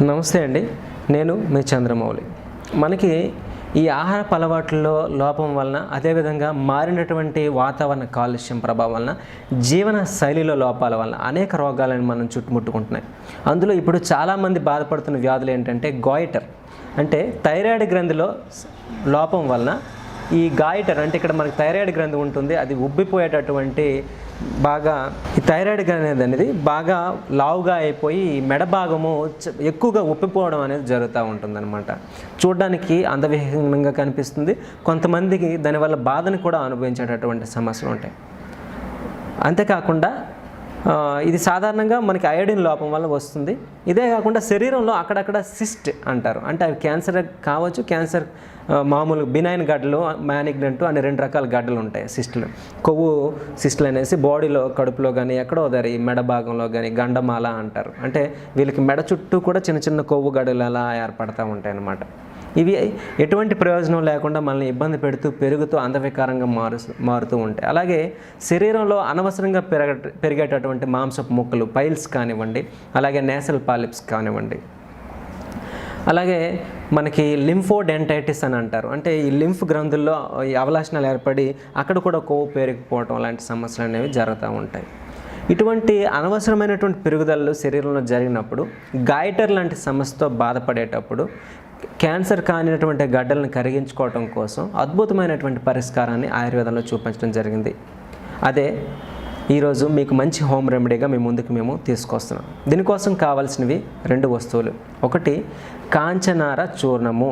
నమస్తే అండి. నేను మీ చంద్రమౌళి. మనకి ఈ ఆహారపు అలవాట్లలో లోపం వలన అదేవిధంగా మారినటువంటి వాతావరణ కాలుష్యం ప్రభావం వలన జీవన శైలిలో లోపాల వలన అనేక రోగాలను మనం చుట్టుముట్టుకుంటున్నాయి. అందులో ఇప్పుడు చాలామంది బాధపడుతున్న వ్యాధులు ఏంటంటే గాయిటర్. అంటే థైరాయిడ్ గ్రంథిలో లోపం వలన ఈ గాయటర్ అంటే ఇక్కడ మనకి థైరాయిడ్ గ్రంథి ఉంటుంది అది ఉబ్బిపోయేటటువంటి బాగా ఈ థైరాయిడ్ గ్రంథి అనేది బాగా లావుగా అయిపోయి మెడ భాగము ఎక్కువగా ఉప్పిపోవడం అనేది జరుగుతూ ఉంటుందన్నమాట. చూడడానికి అందవిహీనంగా కనిపిస్తుంది. కొంతమందికి దానివల్ల బాధను కూడా అనుభవించేటటువంటి సమస్యలు ఉంటాయి. అంతేకాకుండా ఇది సాధారణంగా మనకి అయోడిన్ లోపం వల్ల వస్తుంది. ఇదే కాకుండా శరీరంలో అక్కడక్కడ సిస్ట్ అంటారు. అంటే అవి క్యాన్సర్ కావచ్చు క్యాన్సర్ మామూలు బినైన్ గడ్డలు మ్యానిగ్నెంట్ అనే రెండు రకాల గడ్డలు ఉంటాయి సిస్టులు. కొవ్వు సిస్టులు అనేసి బాడీలో కడుపులో కానీ ఎక్కడో దారి మెడ భాగంలో కానీ గండమాల అంటారు. అంటే వీళ్ళకి మెడ చుట్టూ కూడా చిన్న చిన్న కొవ్వు గడ్డలు అలా ఏర్పడతా ఉంటాయి అన్నమాట ఇవి ఎటువంటి ప్రయోజనం లేకుండా మనల్ని ఇబ్బంది పెడుతూ పెరుగుతూ అంధవికారంగా మారు మారుతూ ఉంటాయి. అలాగే శరీరంలో అనవసరంగా పెరగ పెరిగేటటువంటి మాంసపు ముక్కలు పైల్స్ కానివ్వండి అలాగే నేసల్ పాలిప్స్ కానివ్వండి. అలాగే మనకి లింఫోడెంటైటిస్ అని అంటారు. అంటే ఈ లింఫ్ గ్రంథుల్లో ఈ అవలాసనాలు ఏర్పడి అక్కడ కూడా కొవ్వు పేరుకుపోవటం లాంటి సమస్యలు అనేవి జరుగుతూ ఉంటాయి. ఇటువంటి అనవసరమైనటువంటి పెరుగుదలలు శరీరంలో జరిగినప్పుడు గాయటర్ లాంటి సమస్యతో బాధపడేటప్పుడు క్యాన్సర్ కానినటువంటి గడ్డలను కరిగించుకోవటం కోసం అద్భుతమైనటువంటి పరిష్కారాన్ని ఆయుర్వేదంలో చూపించడం జరిగింది. అదే ఈరోజు మీకు మంచి హోమ్ రెమెడీగా మీ ముందుకు మేము తీసుకొస్తున్నాం. దీనికోసం కావాల్సినవి రెండు వస్తువులు. ఒకటి కాంచనార చూర్ణము.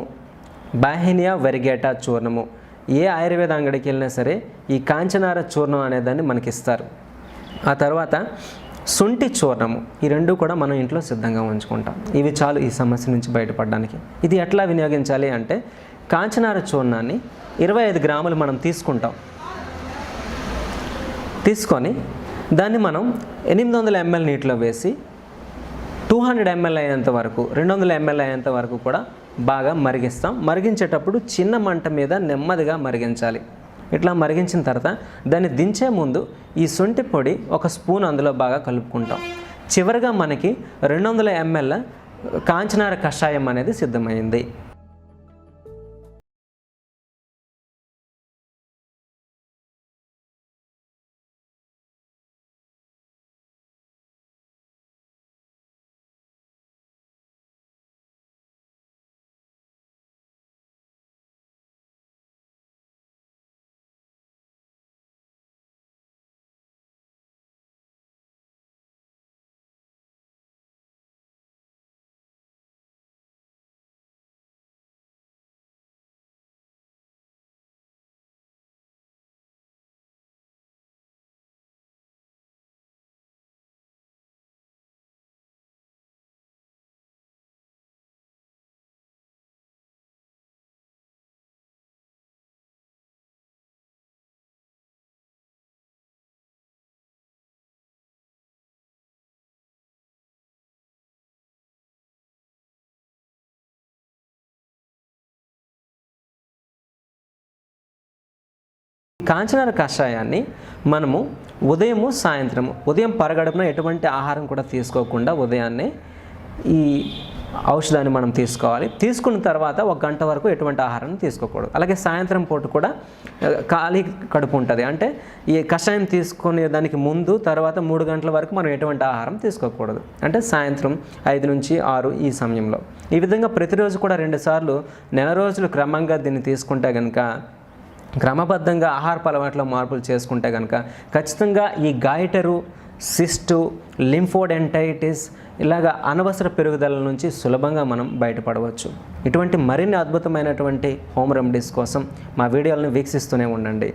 బాహినియా వెరిగేటా చూర్ణము. ఏ ఆయుర్వేద అంగడికి వెళ్ళినా సరే ఈ కాంచనార చూర్ణం అనేదాన్ని మనకి ఇస్తారు ఆ తర్వాత శుంఠి చూర్ణము. ఈ రెండు కూడా మనం ఇంట్లో సిద్ధంగా ఉంచుకుంటాం. ఇవి చాలు ఈ సమస్య నుంచి బయటపడడానికి. ఇది ఎట్లా వినియోగించాలి అంటే కాంచనార చూర్ణాన్ని ఇరవై ఐదు గ్రాములు మనం తీసుకుంటాం. తీసుకొని దాన్ని మనం ఎనిమిది వందల ఎంఎల్ నీటిలో వేసి టూ హండ్రెడ్ ఎంఎల్ అయ్యేంత వరకు రెండు వందల ఎంఎల్ అయ్యేంత వరకు కూడా బాగా మరిగిస్తాం. మరిగించేటప్పుడు చిన్న మంట మీద నెమ్మదిగా మరిగించాలి. ఇట్లా మరిగించిన తర్వాత దాన్ని దించే ముందు ఈ శొంఠి పొడి ఒక స్పూన్ అందులో బాగా కలుపుకుంటాం. చివరిగా మనకి రెండు వందల ఎంఎల్ కాంచనార కషాయం అనేది సిద్ధమైంది. కాంచనార కషాయాన్ని మనము ఉదయము సాయంత్రము ఉదయం పరగడుపున ఎటువంటి ఆహారం కూడా తీసుకోకుండా ఉదయాన్నే ఈ ఔషధాన్ని మనం తీసుకోవాలి. తీసుకున్న తర్వాత ఒక గంట వరకు ఎటువంటి ఆహారం తీసుకోకూడదు. అలాగే సాయంత్రం పూట కూడా ఖాళీ కడుపు ఉంటుంది. అంటే ఈ కషాయం తీసుకునే దానికి ముందు తర్వాత మూడు గంటల వరకు మనం ఎటువంటి ఆహారం తీసుకోకూడదు. అంటే సాయంత్రం ఐదు నుంచి ఆరు ఈ సమయంలో. ఈ విధంగా ప్రతిరోజు కూడా రెండుసార్లు నెల రోజులు క్రమంగా దీన్ని తీసుకుంటే కనుక క్రమబద్ధంగా ఆహారపు అలవాట్లో మార్పులు చేసుకుంటే కనుక ఖచ్చితంగా ఈ గాయటరు సిస్టు లింఫోడెంటైటిస్ ఇలాగ అనవసర పెరుగుదల నుంచి సులభంగా మనం బయటపడవచ్చు. ఇటువంటి మరిన్ని అద్భుతమైనటువంటి హోమ్ రెమెడీస్ కోసం మా వీడియోలను వీక్షిస్తూనే ఉండండి.